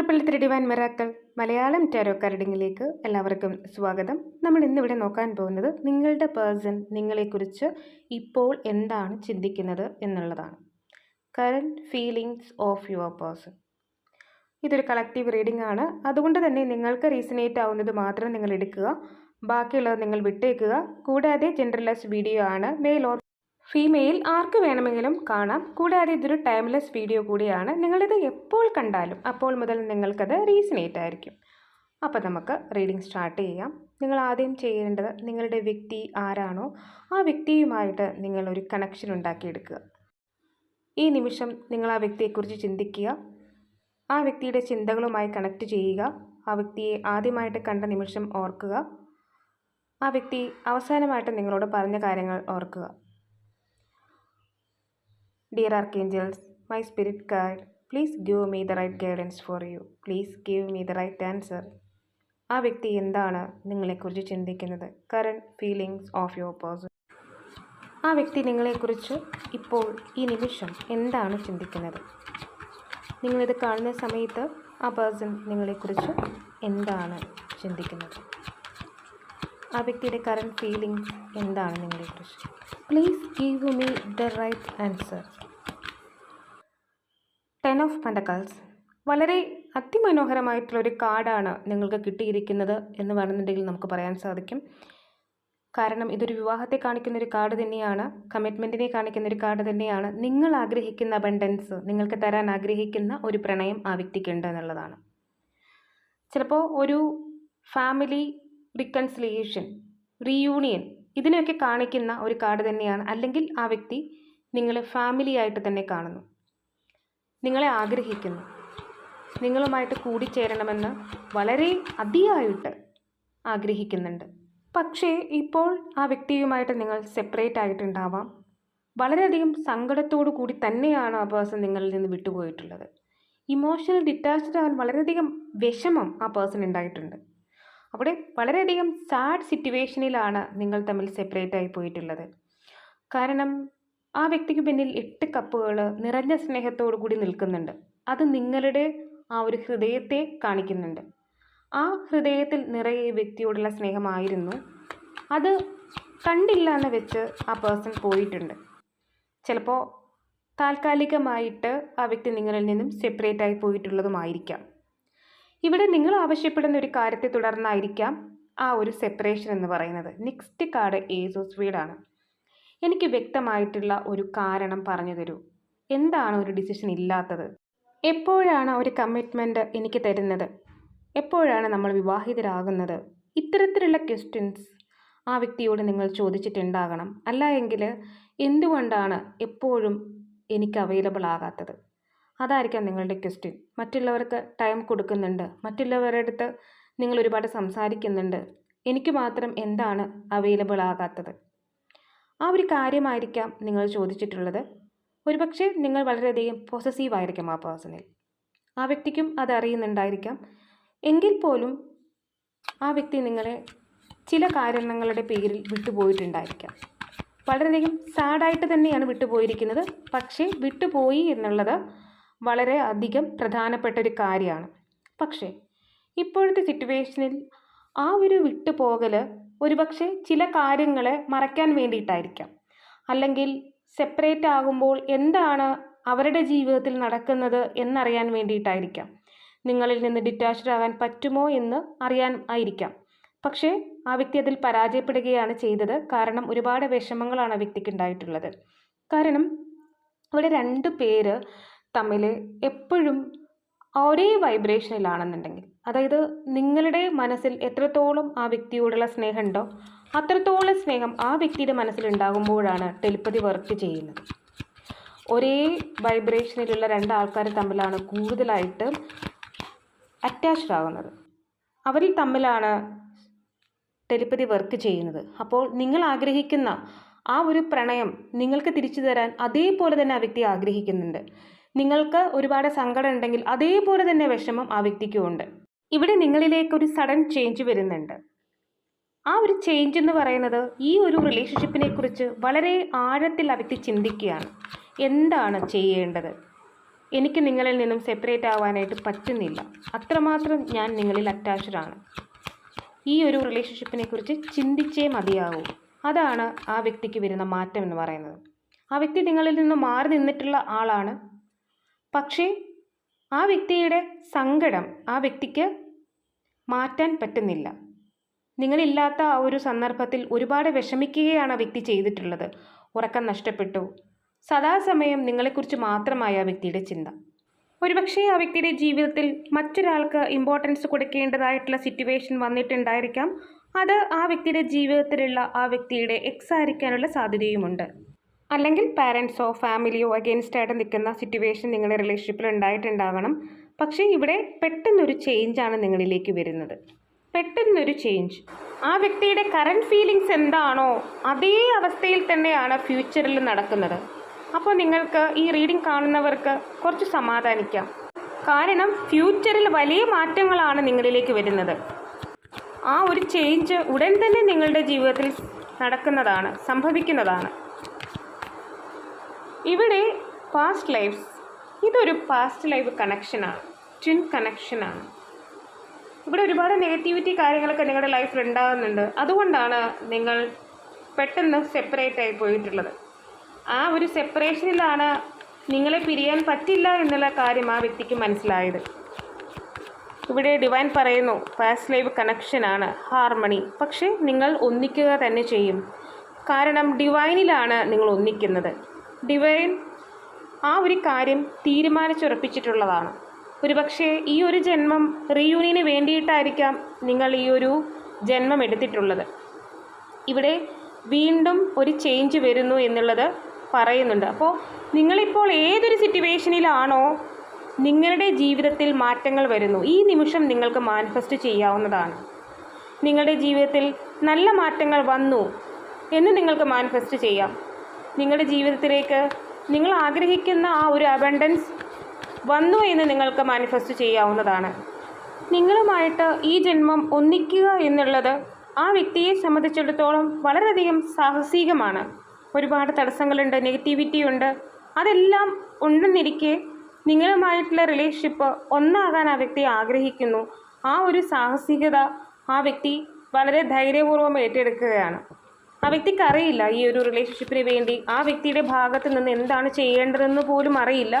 Triple three divine miracle Malayalam tarot കാർഡിങ്ങിലേക്ക് എല്ലാവർക്കും സ്വാഗതം. നമ്മൾ ഇന്നിവിടെ നോക്കാൻ പോകുന്നത് നിങ്ങളുടെ പേഴ്സൺ നിങ്ങളെക്കുറിച്ച് ഇപ്പോൾ എന്താണ് ചിന്തിക്കുന്നത് എന്നുള്ളതാണ്. Current feelings of your person. ഇതൊരു കളക്റ്റീവ് റീഡിംഗ് ആണ്. അതുകൊണ്ട് തന്നെ നിങ്ങൾക്ക് റീസണേറ്റ് ആവുന്നത് മാത്രം നിങ്ങൾ എടുക്കുക. ബാക്കിയുള്ളത് നിങ്ങൾ വിട്ടേക്കുക. കൂടാതെ ജനറലൈസ് വീഡിയോ ആണ്. മെയിൽ ഓർ ഫീമെയിൽ ആർക്ക് വേണമെങ്കിലും കാണാം. കൂടാതെ ഇതൊരു ടൈംലെസ് വീഡിയോ കൂടിയാണ്. നിങ്ങളിത് എപ്പോൾ കണ്ടാലും അപ്പോൾ മുതൽ നിങ്ങൾക്കത് റീസണേറ്റ് ആയിരിക്കും. അപ്പോൾ നമുക്ക് റീഡിംഗ് സ്റ്റാർട്ട് ചെയ്യാം. നിങ്ങൾ ആദ്യം ചെയ്യേണ്ടത് നിങ്ങളുടെ വ്യക്തി ആരാണോ ആ വ്യക്തിയുമായിട്ട് നിങ്ങളൊരു കണക്ഷൻ ഉണ്ടാക്കിയെടുക്കുക. ഈ നിമിഷം നിങ്ങൾ ആ വ്യക്തിയെക്കുറിച്ച് ചിന്തിക്കുക. ആ വ്യക്തിയുടെ ചിന്തകളുമായി കണക്ട് ചെയ്യുക. ആ വ്യക്തിയെ ആദ്യമായിട്ട് കണ്ട നിമിഷം ഓർക്കുക. ആ വ്യക്തി അവസാനമായിട്ട് നിങ്ങളോട് പറഞ്ഞ കാര്യങ്ങൾ ഓർക്കുക. Dear archangels, my spirit guide, please give me the right guidance for you. Please give me the right answer. ആ വ്യക്തി എന്താണ് നിങ്ങളെക്കുറിച്ച് ചിന്തിക്കുന്നത് current feelings of your person ആ വ്യക്തി നിങ്ങളെക്കുറിച്ച് ഇപ്പോൾ ഈ നിമിഷം എന്താണ് ചിന്തിക്കുന്നത് നിങ്ങളിത് കാണുന്ന സമയത്ത് ആ പേഴ്സൺ നിങ്ങളെക്കുറിച്ച് എന്താണ് ചിന്തിക്കുന്നത് ആ വ്യക്തിയുടെ കറണ്ട് ഫീലിംഗ് എന്താണ് നിങ്ങളെക്കുറിച്ച് please give me the right answer ten of pentacles വളരെ അതിമനോഹരമായിട്ടുള്ളൊരു കാർഡാണ് നിങ്ങൾക്ക് കിട്ടിയിരിക്കുന്നത് എന്ന് വേണമെന്നുണ്ടെങ്കിൽ നമുക്ക് പറയാൻ സാധിക്കും. കാരണം ഇതൊരു വിവാഹത്തെ കാണിക്കുന്ന ഒരു കാർഡ് തന്നെയാണ് കമ്മിറ്റ്മെന്റിനെ കാണിക്കുന്ന ഒരു കാർഡ് തന്നെയാണ്. നിങ്ങൾ ആഗ്രഹിക്കുന്ന അബണ്ടൻസ് നിങ്ങൾക്ക് തരാൻ ആഗ്രഹിക്കുന്ന ഒരു പ്രണയം ആ വ്യക്തിക്കുണ്ട് എന്നുള്ളതാണ്. ചിലപ്പോൾ ഒരു ഫാമിലി റിക്കൺസിലിയേഷൻ റീയൂണിയൻ ഇതിനെയൊക്കെ കാണിക്കുന്ന ഒരു കാർഡ് തന്നെയാണ്. അല്ലെങ്കിൽ ആ വ്യക്തി നിങ്ങളെ ഫാമിലി ആയിട്ട് തന്നെ കാണുന്നു. നിങ്ങളെ ആഗ്രഹിക്കുന്നു. നിങ്ങളുമായിട്ട് കൂടിച്ചേരണമെന്ന് വളരെ അതിയായിട്ട് ആഗ്രഹിക്കുന്നുണ്ട്. പക്ഷേ ഇപ്പോൾ ആ വ്യക്തിയുമായിട്ട് നിങ്ങൾ സെപ്പറേറ്റ് ആയിട്ടുണ്ടാവാം. വളരെയധികം സങ്കടത്തോടു കൂടി തന്നെയാണ് ആ പേഴ്സൺ നിങ്ങളിൽ നിന്ന് വിട്ടുപോയിട്ടുള്ളത്. ഇമോഷണൽ ഡിറ്റാച്ച്ഡ് ആവാൻ വളരെയധികം വിഷമം ആ പേഴ്സൺ ഉണ്ടായിട്ടുണ്ട്. അവിടെ വളരെയധികം സാഡ് സിറ്റുവേഷനിലാണ് നിങ്ങൾ തമ്മിൽ സെപ്പറേറ്റ് ആയി പോയിട്ടുള്ളത്. കാരണം ആ വ്യക്തിക്ക് പിന്നിൽ എട്ട് കപ്പുകൾ നിറഞ്ഞ സ്നേഹത്തോടു കൂടി നിൽക്കുന്നുണ്ട്. അത് നിങ്ങളുടെ ആ ഒരു ഹൃദയത്തെ കാണിക്കുന്നുണ്ട്. ആ ഹൃദയത്തിൽ നിറയെ വ്യക്തിയോടുള്ള സ്നേഹമായിരുന്നു. അത് കണ്ടില്ല എന്ന് വെച്ച് ആ പേഴ്സൺ പോയിട്ടുണ്ട്. ചിലപ്പോൾ താൽക്കാലികമായിട്ട് ആ വ്യക്തി നിങ്ങളിൽ നിന്നും സെപ്പറേറ്റ് ആയി പോയിട്ടുള്ളതുമായിരിക്കാം. ഇവിടെ നിങ്ങൾ ആവശ്യപ്പെടുന്ന ഒരു കാര്യത്തെ തുടർന്നായിരിക്കാം ആ ഒരു സെപ്പറേഷൻ എന്ന് പറയുന്നത്. നെക്സ്റ്റ് കാർഡ് ഏസോസ് വീടാണ് എനിക്ക് വ്യക്തമായിട്ടുള്ള ഒരു കാരണം പറഞ്ഞു തരൂ. എന്താണ് ഒരു ഡിസിഷൻ ഇല്ലാത്തത്? എപ്പോഴാണ് ഒരു കമ്മിറ്റ്മെന്റ് എനിക്ക് തരുന്നത്? എപ്പോഴാണ് നമ്മൾ വിവാഹിതരാകുന്നത്? ഇത്തരത്തിലുള്ള ക്വസ്റ്റ്യൻസ് ആ വ്യക്തിയോട് നിങ്ങൾ ചോദിച്ചിട്ടുണ്ടാകണം. അല്ല എങ്കിൽ എന്തുകൊണ്ടാണ് എപ്പോഴും എനിക്ക് അവൈലബിൾ ആകാത്തത്? അതായിരിക്കാം നിങ്ങളുടെ ക്വസ്റ്റ്യൻ. മറ്റുള്ളവർക്ക് ടൈം കൊടുക്കുന്നുണ്ട്. മറ്റുള്ളവരുടെ അടുത്ത് നിങ്ങൾ ഒരുപാട് സംസാരിക്കുന്നുണ്ട്. എനിക്ക് മാത്രം എന്താണ് അവൈലബിൾ ആകാത്തത്? ആ ഒരു കാര്യമായിരിക്കാം നിങ്ങൾ ചോദിച്ചിട്ടുള്ളത്. ഒരുപക്ഷെ നിങ്ങൾ വളരെയധികം പോസസീവ് ആയിരിക്കും ആ പേഴ്സണിൽ ആ വ്യക്തിക്കും അത് അറിയുന്നുണ്ടായിരിക്കാം. എങ്കിൽ പോലും ആ വ്യക്തി നിങ്ങളെ ചില കാരണങ്ങളുടെ പേരിൽ വിട്ടുപോയിട്ടുണ്ടായിരിക്കാം. വളരെയധികം സാഡായിട്ട് തന്നെയാണ് വിട്ടുപോയിരിക്കുന്നത്. പക്ഷേ വിട്ടുപോയി എന്നുള്ളത് വളരെ അധികം പ്രധാനപ്പെട്ട ഒരു കാര്യമാണ്. പക്ഷേ ഇപ്പോഴത്തെ സിറ്റുവേഷനിൽ ആ ഒരു വിട്ടുപോകൽ ഒരുപക്ഷെ ചില കാര്യങ്ങളെ മറയ്ക്കാൻ വേണ്ടിയിട്ടായിരിക്കാം. അല്ലെങ്കിൽ സെപ്പറേറ്റ് ആകുമ്പോൾ എന്താണ് അവരുടെ ജീവിതത്തിൽ നടക്കുന്നത് എന്നറിയാൻ വേണ്ടിയിട്ടായിരിക്കാം. നിങ്ങളിൽ നിന്ന് ഡിറ്റാച്ച്ഡ് ആകാൻ പറ്റുമോ എന്ന് അറിയാൻ ആയിരിക്കാം. പക്ഷേ ആ വ്യക്തി അതിൽ പരാജയപ്പെടുകയാണ് ചെയ്തത്. കാരണം ഒരുപാട് വിഷമങ്ങളാണ് ആ വ്യക്തിക്ക് ഉണ്ടായിട്ടുള്ളത്. കാരണം ഇവിടെ രണ്ട് പേര് തമ്മിൽ എപ്പോഴും ഒരേ വൈബ്രേഷനിലാണെന്നുണ്ടെങ്കിൽ അതായത് നിങ്ങളുടെ മനസ്സിൽ എത്രത്തോളം ആ വ്യക്തിയോടുള്ള സ്നേഹമുണ്ടോ അത്രത്തോളം സ്നേഹം ആ വ്യക്തിയുടെ മനസ്സിലുണ്ടാകുമ്പോഴാണ് ടെലിപ്പതി വർക്ക് ചെയ്യുന്നത്. ഒരേ വൈബ്രേഷനിലുള്ള രണ്ട് ആൾക്കാർ തമ്മിലാണ് കൂടുതലായിട്ട് അറ്റാച്ച്ഡ് ആകുന്നത് അവരിൽ തമ്മിലാണ് ടെലിപ്പതി വർക്ക് ചെയ്യുന്നത്. അപ്പോൾ നിങ്ങൾ ആഗ്രഹിക്കുന്ന ആ ഒരു പ്രണയം നിങ്ങൾക്ക് തിരിച്ചു തരാൻ അതേപോലെ തന്നെ ആ വ്യക്തി ആഗ്രഹിക്കുന്നുണ്ട്. നിങ്ങൾക്ക് ഒരുപാട് സങ്കടം ഉണ്ടെങ്കിൽ അതേപോലെ തന്നെ വിഷമം ആ വ്യക്തിക്കും ഉണ്ട് ഇവിടെ നിങ്ങളിലേക്ക് ഒരു സഡൻ ചേഞ്ച് വരുന്നുണ്ട്. ആ ഒരു ചേഞ്ച് എന്ന് പറയുന്നത് ഈ ഒരു റിലേഷൻഷിപ്പിനെ കുറിച്ച് വളരെ ആഴത്തിൽ ആ വ്യക്തി ചിന്തിക്കുകയാണ്. എന്താണ് ചെയ്യേണ്ടത്? എനിക്ക് നിങ്ങളിൽ നിന്നും സെപ്പറേറ്റ് ആവാനായിട്ട് പറ്റുന്നില്ല. അത്രമാത്രം ഞാൻ നിങ്ങളിൽ അറ്റാച്ച്ഡ് ആണ്. ഈ ഒരു റിലേഷൻഷിപ്പിനെ കുറിച്ച് ചിന്തിച്ചേ മതിയാകൂ അതാണ് ആ വ്യക്തിക്ക് വരുന്ന മാറ്റം എന്ന് പറയുന്നത്. ആ വ്യക്തി നിങ്ങളിൽ നിന്ന് മാറി നിന്നിട്ടുള്ള ആളാണ് പക്ഷേ ആ വ്യക്തിയുടെ സങ്കടം ആ വ്യക്തിക്ക് മാറ്റാൻ പറ്റുന്നില്ല. നിങ്ങളില്ലാത്ത ആ ഒരു സന്ദർഭത്തിൽ ഒരുപാട് വിഷമിക്കുകയാണ് ആ വ്യക്തി ചെയ്തിട്ടുള്ളത്. ഉറക്കം നഷ്ടപ്പെട്ടു. സദാസമയം നിങ്ങളെക്കുറിച്ച് മാത്രമായ ആ വ്യക്തിയുടെ ചിന്ത. ഒരുപക്ഷേ ആ വ്യക്തിയുടെ ജീവിതത്തിൽ മറ്റൊരാൾക്ക് ഇമ്പോർട്ടൻസ് കൊടുക്കേണ്ടതായിട്ടുള്ള സിറ്റുവേഷൻ വന്നിട്ടുണ്ടായിരിക്കാം. അത് ആ വ്യക്തിയുടെ ജീവിതത്തിലുള്ള ആ വ്യക്തിയുടെ എക്സ് ആയിരിക്കാനുള്ള സാധ്യതയുമുണ്ട്. അല്ലെങ്കിൽ പാരൻസോ ഫാമിലിയോ അഗെയിൻസ്റ്റ് ആയിട്ട് നിൽക്കുന്ന സിറ്റുവേഷൻ നിങ്ങളുടെ റിലേഷൻഷിപ്പിൽ ഉണ്ടായിട്ടുണ്ടാവണം. പക്ഷേ ഇവിടെ പെട്ടെന്നൊരു ചേഞ്ചാണ് നിങ്ങളിലേക്ക് വരുന്നത്. പെട്ടെന്നൊരു ചേഞ്ച് ആ വ്യക്തിയുടെ കറണ്ട് ഫീലിങ്സ് എന്താണോ അതേ അവസ്ഥയിൽ തന്നെയാണ് ഫ്യൂച്ചറിൽ നടക്കുന്നത്. അപ്പോൾ നിങ്ങൾക്ക് ഈ റീഡിംഗ് കാണുന്നവർക്ക് കുറച്ച് സമാധാനിക്കാം. കാരണം ഫ്യൂച്ചറിൽ വലിയ മാറ്റങ്ങളാണ് നിങ്ങളിലേക്ക് വരുന്നത്. ആ ഒരു ചേഞ്ച് ഉടൻ തന്നെ നിങ്ങളുടെ ജീവിതത്തിൽ നടക്കുന്നതാണ് സംഭവിക്കുന്നതാണ്. ഇവിടെ പാസ്റ്റ് ലൈഫ്സ് ഇതൊരു പാസ്റ്റ് ലൈഫ് കണക്ഷനാണ് ട്വിൻ കണക്ഷനാണ് ഇവിടെ ഒരുപാട് നെഗറ്റിവിറ്റി കാര്യങ്ങളൊക്കെ നിങ്ങളുടെ ലൈഫിൽ ഉണ്ടാകുന്നുണ്ട്. അതുകൊണ്ടാണ് നിങ്ങൾ പെട്ടെന്ന് സെപ്പറേറ്റ് ആയി പോയിട്ടുള്ളത്. ആ ഒരു സെപ്പറേഷനിലാണ് നിങ്ങളെ പിരിയാൻ പറ്റില്ല എന്നുള്ള കാര്യം ആ വ്യക്തിക്ക് മനസ്സിലായത്. ഇവിടെ ഡിവൈൻ പറയുന്നു പാസ്റ്റ് ലൈഫ് കണക്ഷനാണ് ഹാർമണി പക്ഷേ നിങ്ങൾ ഒന്നിക്കുക തന്നെ ചെയ്യും. കാരണം ഡിവൈനിലാണ് നിങ്ങൾ ഒന്നിക്കുന്നത്. ഡിവൈൻ ആ ഒരു കാര്യം തീരുമാനിച്ചുറപ്പിച്ചിട്ടുള്ളതാണ്. ഒരുപക്ഷെ ഈ ഒരു ജന്മം റീയൂണിയന് വേണ്ടിയിട്ടായിരിക്കാം നിങ്ങൾ ഈ ഒരു ജന്മം എടുത്തിട്ടുള്ളത്. ഇവിടെ വീണ്ടും ഒരു ചേഞ്ച് വരുന്നു എന്നുള്ളത് പറയുന്നുണ്ട്. അപ്പോൾ നിങ്ങളിപ്പോൾ ഏതൊരു സിറ്റുവേഷനിലാണോ നിങ്ങളുടെ ജീവിതത്തിൽ മാറ്റങ്ങൾ വരുന്നു. ഈ നിമിഷം നിങ്ങൾക്ക് മാനിഫെസ്റ്റ് ചെയ്യാവുന്നതാണ്. നിങ്ങളുടെ ജീവിതത്തിൽ നല്ല മാറ്റങ്ങൾ വന്നു എന്ന് നിങ്ങൾക്ക് മാനിഫെസ്റ്റ് ചെയ്യാം. നിങ്ങളുടെ ജീവിതത്തിലേക്ക് നിങ്ങൾ ആഗ്രഹിക്കുന്ന ആ ഒരു അബണ്ടൻസ് വന്നു എന്ന് നിങ്ങൾക്ക് മാനിഫെസ്റ്റ് ചെയ്യാവുന്നതാണ്. നിങ്ങളുമായിട്ട് ഈ ജന്മം ഒന്നിക്കുക എന്നുള്ളത് ആ വ്യക്തിയെ സംബന്ധിച്ചിടത്തോളം വളരെയധികം സാഹസികമാണ്. ഒരുപാട് തടസ്സങ്ങളുണ്ട് നെഗറ്റിവിറ്റി ഉണ്ട്. അതെല്ലാം ഉണ്ടെന്നിരിക്കെ നിങ്ങളുമായിട്ടുള്ള റിലേഷൻഷിപ്പ് ഒന്നാകാൻ ആ വ്യക്തി ആഗ്രഹിക്കുന്നു. ആ ഒരു സാഹസികത ആ വ്യക്തി വളരെ ധൈര്യപൂർവം ഏറ്റെടുക്കുകയാണ്. ആ വ്യക്തിക്ക് അറിയില്ല ഈ ഒരു റിലേഷൻഷിപ്പിന് വേണ്ടി. ആ വ്യക്തിയുടെ ഭാഗത്ത് നിന്ന് എന്താണ് ചെയ്യേണ്ടതെന്ന് പോലും അറിയില്ല.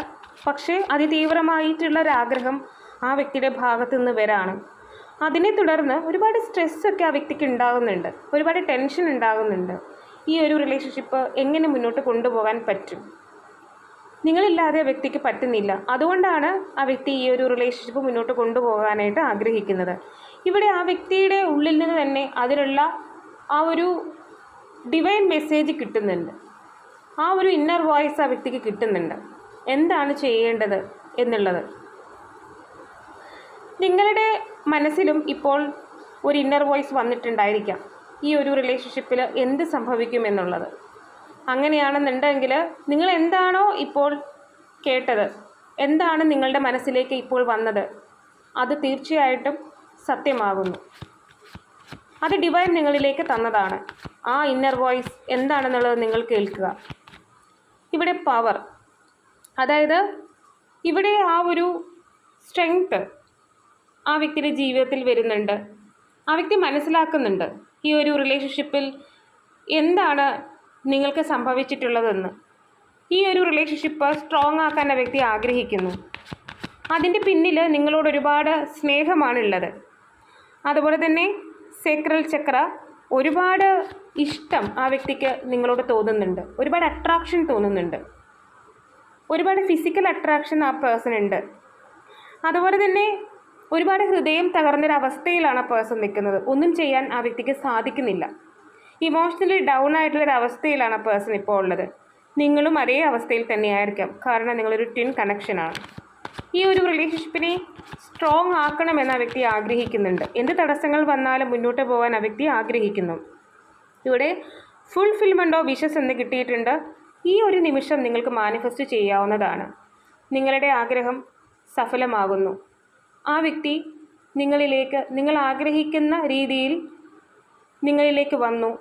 പക്ഷേ അതിതീവ്രമായിട്ടുള്ള ഒരാഗ്രഹം ആ വ്യക്തിയുടെ ഭാഗത്തു നിന്ന് വരാണ്. അതിനെ തുടർന്ന് ഒരുപാട് സ്ട്രെസ്സൊക്കെ ആ വ്യക്തിക്ക് ഉണ്ടാകുന്നുണ്ട്. ഒരുപാട് ടെൻഷൻ ഉണ്ടാകുന്നുണ്ട്. ഈ ഒരു റിലേഷൻഷിപ്പ് എങ്ങനെ മുന്നോട്ട് കൊണ്ടുപോകാൻ പറ്റും? നിങ്ങളില്ലാതെ ആ വ്യക്തിക്ക് പറ്റുന്നില്ല. അതുകൊണ്ടാണ് ആ വ്യക്തി ഈ ഒരു റിലേഷൻഷിപ്പ് മുന്നോട്ട് കൊണ്ടുപോകാനായിട്ട് ആഗ്രഹിക്കുന്നത്. ഇവിടെ ആ വ്യക്തിയുടെ ഉള്ളിൽ നിന്ന് തന്നെ അതിനുള്ള ആ ഒരു ഡിവൈൻ മെസ്സേജ് കിട്ടുന്നുണ്ട്. ആ ഒരു ഇന്നർ വോയിസ് ആ വ്യക്തിക്ക് കിട്ടുന്നുണ്ട്. എന്താണ് ചെയ്യേണ്ടത് എന്നുള്ളത്? നിങ്ങളുടെ മനസ്സിലും ഇപ്പോൾ ഒരു ഇന്നർ വോയിസ് വന്നിട്ടുണ്ടായിരിക്കാം. ഈ ഒരു റിലേഷൻഷിപ്പിൽ എന്ത് സംഭവിക്കും എന്നുള്ളത്. അങ്ങനെയാണെന്നുണ്ടെങ്കിൽ നിങ്ങൾ എന്താണോ ഇപ്പോൾ കേട്ടത് എന്താണ് നിങ്ങളുടെ മനസ്സിലേക്ക് ഇപ്പോൾ വന്നത് അത് തീർച്ചയായിട്ടും സത്യമാകുന്നു. അത് ഡിവൈൻ നിങ്ങളിലേക്ക് തന്നതാണ്. ആ ഇന്നർ വോയിസ് എന്താണെന്നുള്ളത് നിങ്ങൾ കേൾക്കുക. ഇവിടെ പവർ അതായത് ഇവിടെ ആ ഒരു സ്ട്രെങ്ത് ആ വ്യക്തിയുടെ ജീവിതത്തിൽ വരുന്നുണ്ട്. ആ വ്യക്തി മനസ്സിലാക്കുന്നുണ്ട് ഈ ഒരു റിലേഷൻഷിപ്പിൽ എന്താണ് നിങ്ങൾക്ക് സംഭവിച്ചിട്ടുള്ളതെന്ന്. ഈ ഒരു റിലേഷൻഷിപ്പ് സ്ട്രോങ് ആക്കാൻ ആ വ്യക്തി ആഗ്രഹിക്കുന്നു. അതിന്റെ പിന്നിൽ നിങ്ങളോട് ഒരുപാട് സ്നേഹമാണുള്ളത്. അതുപോലെ തന്നെ സേക്രൽ ചക്ര ഒരുപാട് ഇഷ്ടം ആ വ്യക്തിക്ക് നിങ്ങളോട് തോന്നുന്നുണ്ട്. ഒരുപാട് അട്രാക്ഷൻ തോന്നുന്നുണ്ട്. ഒരുപാട് ഫിസിക്കൽ അട്രാക്ഷൻ ആ പേഴ്സൺ ഉണ്ട്. അതുപോലെ തന്നെ ഒരുപാട് ഹൃദയം തകർന്നൊരവസ്ഥയിലാണ് ആ പേഴ്സൺ നിൽക്കുന്നത്. ഒന്നും ചെയ്യാൻ ആ വ്യക്തിക്ക് സാധിക്കുന്നില്ല. ഇമോഷണലി ഡൗൺ ആയിട്ടുള്ളൊരു അവസ്ഥയിലാണ് ആ പേഴ്സൺ ഇപ്പോൾ ഉള്ളത്. നിങ്ങളും അതേ അവസ്ഥയിൽ തന്നെയായിരിക്കാം. കാരണം നിങ്ങളൊരു ട്വിൻ കണക്ഷനാണ് ഈ ഒരു റിലേഷൻഷിപ്പിനെ സ്ട്രോങ് ആക്കണമെന്ന് ആ വ്യക്തി ആഗ്രഹിക്കുന്നുണ്ട്. എന്ത് തടസ്സങ്ങൾ വന്നാലും മുന്നോട്ട് പോകാൻ ആ വ്യക്തി ആഗ്രഹിക്കുന്നു. ഇവിടെ ഫുൾഫിൽമെന്റ് വിഷസ് എന്ന് കിട്ടിയിട്ടുണ്ട്. ഈ ഒരു നിമിഷം നിങ്ങൾക്ക് മാനിഫെസ്റ്റ് ചെയ്യാവുന്നതാണ്. നിങ്ങളുടെ ആഗ്രഹം സഫലമാകുന്നു. ആ വ്യക്തി നിങ്ങളിലേക്ക് നിങ്ങൾ ആഗ്രഹിക്കുന്ന രീതിയിൽ നിങ്ങളിലേക്ക് വന്നു.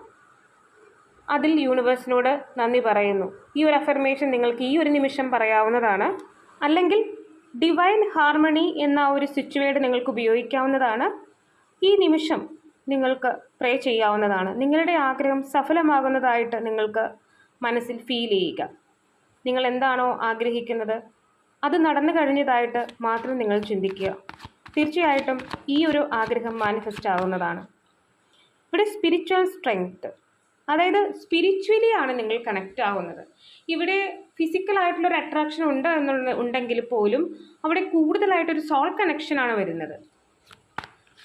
അതിൽ യൂണിവേഴ്സിനോട് നന്ദി പറയുന്നു. ഈ ഒരു അഫർമേഷൻ നിങ്ങൾക്ക് ഈ ഒരു നിമിഷം പറയാവുന്നതാണ്. അല്ലെങ്കിൽ ഡിവൈൻ ഹാർമണി എന്ന ഒരു സ്വിച്ച് വേർഡ് നിങ്ങൾക്ക് ഉപയോഗിക്കാവുന്നതാണ്. ഈ നിമിഷം നിങ്ങൾക്ക് പ്രേ ചെയ്യാവുന്നതാണ്. നിങ്ങളുടെ ആഗ്രഹം സഫലമാകുന്നതായിട്ട് നിങ്ങൾക്ക് മനസ്സിൽ ഫീൽ ചെയ്യുക. നിങ്ങൾ എന്താണോ ആഗ്രഹിക്കുന്നത് അത് നടന്നു കഴിഞ്ഞതായിട്ട് മാത്രം നിങ്ങൾ ചിന്തിക്കുക. തീർച്ചയായിട്ടും ഈ ഒരു ആഗ്രഹം മാനിഫെസ്റ്റ് ആവുന്നതാണ്. ഇവിടെ സ്പിരിച്വൽ സ്ട്രെങ്ത് അതായത് സ്പിരിച്വലി ആണ് നിങ്ങൾ കണക്റ്റ് ആവുന്നത്. ഇവിടെ ഫിസിക്കലായിട്ടുള്ളൊരു അട്രാക്ഷൻ ഉണ്ട് എന്നുള്ള ഉണ്ടെങ്കിൽ പോലും അവിടെ കൂടുതലായിട്ടൊരു സോൾ കണക്ഷനാണ് വരുന്നത്.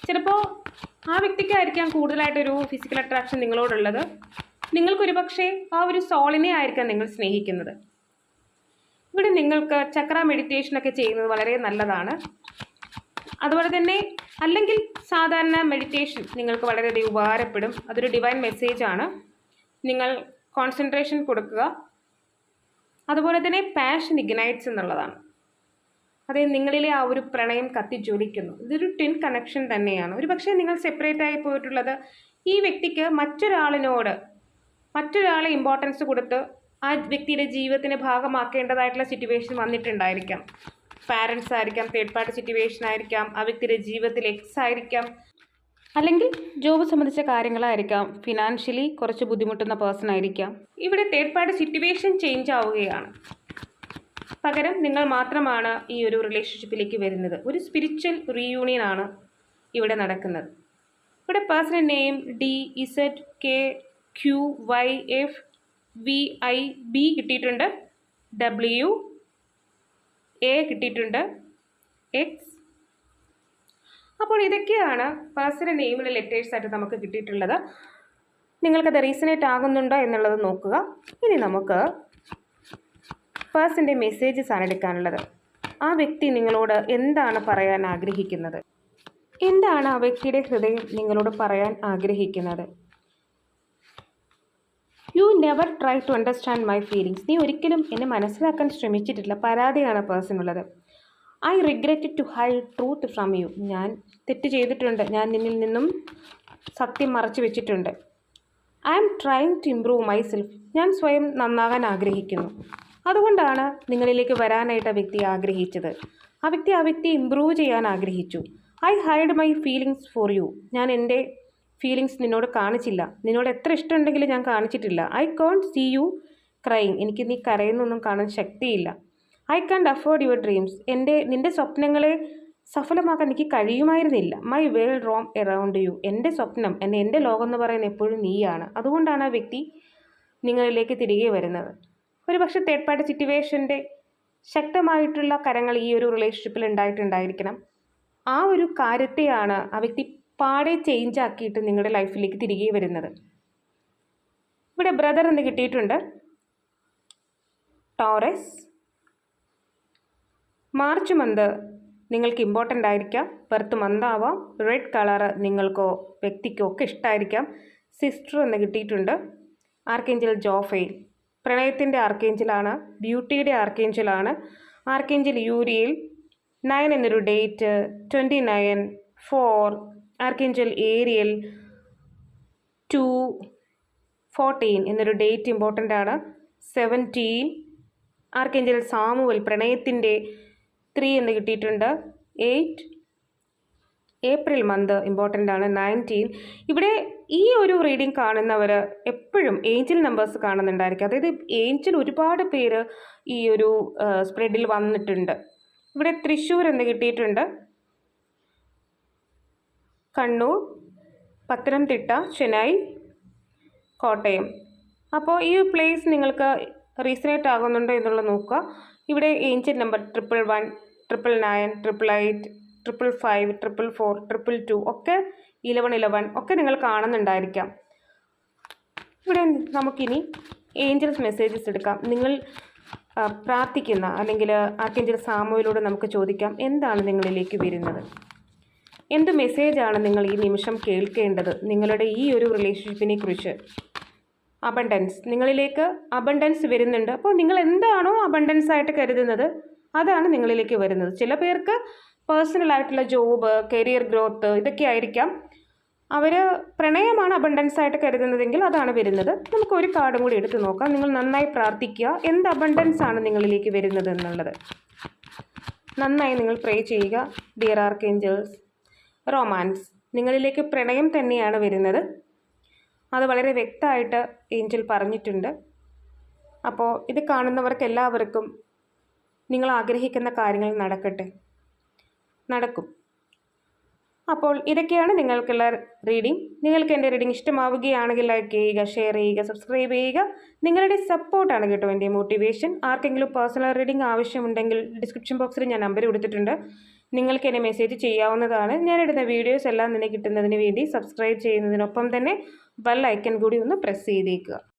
ചിലപ്പോൾ ആ വ്യക്തിക്കായിരിക്കാം കൂടുതലായിട്ടൊരു ഫിസിക്കൽ അട്രാക്ഷൻ നിങ്ങളോടുള്ളത്. നിങ്ങൾക്കൊരു പക്ഷേ ആ ഒരു സോളിനെ ആയിരിക്കാം നിങ്ങൾ സ്നേഹിക്കുന്നത്. ഇവിടെ നിങ്ങൾക്ക് ചക്ര മെഡിറ്റേഷനൊക്കെ ചെയ്യുന്നത് വളരെ നല്ലതാണ്. അതുപോലെ തന്നെ അല്ലെങ്കിൽ സാധാരണ മെഡിറ്റേഷൻ നിങ്ങൾക്ക് വളരെയധികം ഉപകാരപ്പെടും. അതൊരു ഡിവൈൻ മെസ്സേജാണ് നിങ്ങൾ കോൺസെൻട്രേഷൻ കൊടുക്കുക. അതുപോലെ തന്നെ പാഷൻ ഇഗ്നൈറ്റ്സ് എന്നുള്ളതാണ്. അതായത് നിങ്ങളിലെ ആ ഒരു പ്രണയം കത്തിജ്വലിക്കുന്നു. ഇതൊരു ടിൻ കണക്ഷൻ തന്നെയാണ്. ഒരു പക്ഷേ നിങ്ങൾ സെപ്പറേറ്റ് ആയി പോയിട്ടുള്ളത് ഈ വ്യക്തിക്ക് മറ്റൊരാളിനോട് മറ്റൊരാളെ ഇമ്പോർട്ടൻസ് കൊടുത്ത് ആ വ്യക്തിയുടെ ജീവിതത്തിന് ഭാഗമാക്കേണ്ടതായിട്ടുള്ള സിറ്റുവേഷൻ വന്നിട്ടുണ്ടായിരിക്കാം. പാരൻസ് ആയിരിക്കാം തേർഡ് പാർട്ടി സിറ്റുവേഷൻ ആയിരിക്കാം ആ വ്യക്തിയുടെ ജീവിതത്തിൽ എക്സ് ആയിരിക്കാം. അല്ലെങ്കിൽ ജോബ് സംബന്ധിച്ച കാര്യങ്ങളായിരിക്കാം. ഫിനാൻഷ്യലി കുറച്ച് ബുദ്ധിമുട്ടുന്ന പേഴ്സൺ ആയിരിക്കാം. ഇവിടെ തേർഡ് പാർട്ടി സിറ്റുവേഷൻ ചേഞ്ച് ആവുകയാണ്. പകരം നിങ്ങൾ മാത്രമാണ് ഈ ഒരു റിലേഷൻഷിപ്പിലേക്ക് വരുന്നത്. ഒരു സ്പിരിച്വൽ റീയൂണിയൻ ആണ് ഇവിടെ നടക്കുന്നത്. ഇവിടെ personal name D Z K Q Y F V I B കിട്ടിയിട്ടുണ്ട്. ഡബ്ല്യു എ കിട്ടിയിട്ടുണ്ട്. എക്സ് അപ്പോൾ ഇതൊക്കെയാണ് പേഴ്സണൽ നെയിമിലെ ലെറ്റേഴ്സ് ആയിട്ട് നമുക്ക് കിട്ടിയിട്ടുള്ളത്. നിങ്ങൾക്കത് റീസണേറ്റ് ആകുന്നുണ്ടോ എന്നുള്ളത് നോക്കുക. ഇനി നമുക്ക് പേഴ്സന്റെ മെസ്സേജസ് ആണ് എടുക്കാനുള്ളത്. ആ വ്യക്തി നിങ്ങളോട് എന്താണ് പറയാൻ ആഗ്രഹിക്കുന്നത്? എന്താണ് ആ വ്യക്തിയുടെ ഹൃദയം നിങ്ങളോട് പറയാൻ ആഗ്രഹിക്കുന്നത്? You never try to understand my feelings നീ ഒരിക്കലും എന്നെ മനസ്സിലാക്കാൻ ശ്രമിച്ചിട്ടില്ല. പരാതിയാണ് പേഴ്സൺ ഉള്ളത് I regret to hide truth from you ഞാൻ തെറ്റ് ചെയ്തിട്ടുണ്ട്. ഞാൻ നിന്നിൽ നിന്നും സത്യം മറച്ചു വെച്ചിട്ടുണ്ട്. I am trying to improve myself ഞാൻ സ്വയം നന്നാകാൻ ആഗ്രഹിക്കുന്നു. അതുകൊണ്ടാണ് നിങ്ങളിലേക്ക് വരാനായിട്ട് ആ വ്യക്തി ആഗ്രഹിച്ചത്. ആ വ്യക്തി ആ വ്യക്തി ഇമ്പ്രൂവ് ചെയ്യാൻ ആഗ്രഹിച്ചു. I hide my feelings for you ഞാൻ എന്റെ ഫീലിങ്സ് നിന്നോട് കാണിച്ചില്ല. നിന്നോട് എത്ര ഇഷ്ടമുണ്ടെങ്കിലും ഞാൻ കാണിച്ചിട്ടില്ല. I can't see you crying എനിക്ക് നീ കരയുന്നൊന്നും കാണാൻ ശക്തിയില്ല. I can't afford your dreams എന്റെ നിന്റെ സ്വപ്നങ്ങളെ സഫലമാക്കാൻ എനിക്ക് കഴിയുമായിരുന്നില്ല. My world roam around you എന്റെ സ്വപ്നം എന്നെ എന്റെ ലോകം എന്ന് പറയുന്നത് എപ്പോഴും നീയാണ്. അതുകൊണ്ടാണ് ആ വ്യക്തി നിങ്ങളിലേക്ക് തിരികെ വരുന്നത്. ഒരു പക്ഷേ തേർഡ് പാർട്ടി സിറ്റുവേഷന്റെ ശക്തമായിട്ടുള്ള കരങ്ങൾ ഈ ഒരു റിലേഷൻഷിപ്പിൽ ഉണ്ടായിട്ടുണ്ടായിരിക്കണം. ആ ഒരു കാര്യത്തെയാണ് ആ വ്യക്തി പാടെ ചേഞ്ച് ആക്കിയിട്ട് നിങ്ങളുടെ ലൈഫിലേക്ക് തിരികെ വരുന്നത്. ഇവിടെ ബ്രദർ എന്ന് കിട്ടിയിട്ടുണ്ട്. ടോറസ് മാർച്ച് മന്ത് നിങ്ങൾക്ക് ഇമ്പോർട്ടന്റ് ആയിരിക്കാം. ബർത്ത് മന്ത് ആവാം. റെഡ് കളറ് നിങ്ങൾക്കോ വ്യക്തിക്കോ ഒക്കെ ഇഷ്ടമായിരിക്കാം സിസ്റ്റർ എന്ന് കിട്ടിയിട്ടുണ്ട്. Archangel Jophiel. പ്രണയത്തിന്റെ ആർക്കേഞ്ചലാണ് ബ്യൂട്ടിയുടെ ആർക്കേഞ്ചലാണ് ആർക്കേഞ്ചൽ യൂരിയൽ നയൻ എന്നൊരു date twenty nine four archangel Ariel two fourteen എന്നൊരു ഡേറ്റ് ഇമ്പോർട്ടന്റ് ആണ്. സെവന്റീൻ ആർക്കേഞ്ചൽ സാമുവൽ പ്രണയത്തിന്റെ ത്രീ എന്ന് കിട്ടിയിട്ടുണ്ട്. എയ്റ്റ് ഏപ്രിൽ മന്ത് ഇമ്പോർട്ടന്റ് ആണ്. നയന്റീൻ ഇവിടെ ഈ ഒരു റീഡിംഗ് കാണുന്നവർ എപ്പോഴും ഏഞ്ചൽ നമ്പേഴ്സ് കാണുന്നുണ്ടായിരിക്കും. അതായത് ഏഞ്ചൽ ഒരുപാട് പേര് ഈ ഒരു സ്പ്രെഡിൽ വന്നിട്ടുണ്ട്. ഇവിടെ തൃശ്ശൂർ എന്ന് കിട്ടിയിട്ടുണ്ട്. കണ്ണൂർ പത്തനംതിട്ട ചെന്നൈ കോട്ടയം. അപ്പോൾ ഈ പ്ലേസ് നിങ്ങൾക്ക് റീസണേറ്റ് ആകുന്നുണ്ടോ എന്നുള്ളത് നോക്കുക. ഇവിടെ angel number triple one triple nine triple eight triple five triple four triple two ഒക്കെ ഇലവൺ ഇലവൺ ഒക്കെ നിങ്ങൾ കാണുന്നുണ്ടായിരിക്കാം. ഇവിടെ നമുക്കിനി ഏഞ്ചൽസ് മെസ്സേജസ് എടുക്കാം. നിങ്ങൾ പ്രാർത്ഥിക്കുന്ന അല്ലെങ്കിൽ ആർക്കെഞ്ചൽ സാമുവിലൂടെ നമുക്ക് ചോദിക്കാം എന്താണ് നിങ്ങളിലേക്ക് വരുന്നത്? എന്ത് മെസ്സേജാണ് നിങ്ങൾ ഈ നിമിഷം കേൾക്കേണ്ടത്? നിങ്ങളുടെ ഈ ഒരു റിലേഷൻഷിപ്പിനെ കുറിച്ച് അബണ്ടൻസ് നിങ്ങളിലേക്ക് അബണ്ടൻസ് വരുന്നുണ്ട്. അപ്പോൾ നിങ്ങൾ എന്താണോ അബണ്ടൻസ് ആയിട്ട് കരുതുന്നത് അതാണ് നിങ്ങളിലേക്ക് വരുന്നത്. ചില പേർക്ക് പേഴ്സണൽ ആയിട്ടുള്ള ജോബ് കരിയർ ഗ്രോത്ത് ഇതൊക്കെ ആയിരിക്കാം. അവർ പ്രണയമാണ് അബണ്ടൻസ് ആയിട്ട് കരുതുന്നതെങ്കിൽ അതാണ് വരുന്നത്. നമുക്ക് ഒരു കാർഡും കൂടി എടുത്ത് നോക്കാം. നിങ്ങൾ നന്നായി പ്രാർത്ഥിക്കുക. എന്ത് അബണ്ടൻസ് ആണ് നിങ്ങളിലേക്ക് വരുന്നത് എന്നുള്ളത്. നന്നായി നിങ്ങൾ പ്രേ ചെയ്യുക. ഡിയർ ആർക്ക് ഏഞ്ചൽസ് റൊമാൻസ് നിങ്ങളിലേക്ക് പ്രണയം തന്നെയാണ് വരുന്നത്. അത് വളരെ വ്യക്തമായിട്ട് ഏഞ്ചൽ പറഞ്ഞിട്ടുണ്ട്. അപ്പോൾ ഇത് കാണുന്നവർക്ക് എല്ലാവർക്കും നിങ്ങൾ ആഗ്രഹിക്കുന്ന കാര്യങ്ങൾ നടക്കട്ടെ. നടക്കും. അപ്പോൾ ഇതൊക്കെയാണ് നിങ്ങൾക്കുള്ള റീഡിംഗ് നിങ്ങൾക്ക് എന്റെ റീഡിംഗ് ഇഷ്ടമാവുകയാണെങ്കിൽ ലൈക്ക് ചെയ്യുക ഷെയർ ചെയ്യുക സബ്സ്ക്രൈബ് ചെയ്യുക. നിങ്ങളുടെ സപ്പോർട്ടാണ് കേട്ടോ എന്റെ മോട്ടിവേഷൻ ആർക്കെങ്കിലും പേഴ്സണൽ റീഡിംഗ് ആവശ്യമുണ്ടെങ്കിൽ ഡിസ്ക്രിപ്ഷൻ ബോക്സിൽ ഞാൻ നമ്പർ കൊടുത്തിട്ടുണ്ട്. നിങ്ങൾക്ക് എന്നെ മെസ്സേജ് ചെയ്യാവുന്നതാണ്. ഞാനിടുന്ന വീഡിയോസ് എല്ലാം നിന്നെ കിട്ടുന്നതിന് വേണ്ടി സബ്സ്ക്രൈബ് ചെയ്യുന്നതിനൊപ്പം തന്നെ ബെൽ ഐക്കൺ കൂടി ഒന്ന് പ്രസ് ചെയ്തേക്കുക.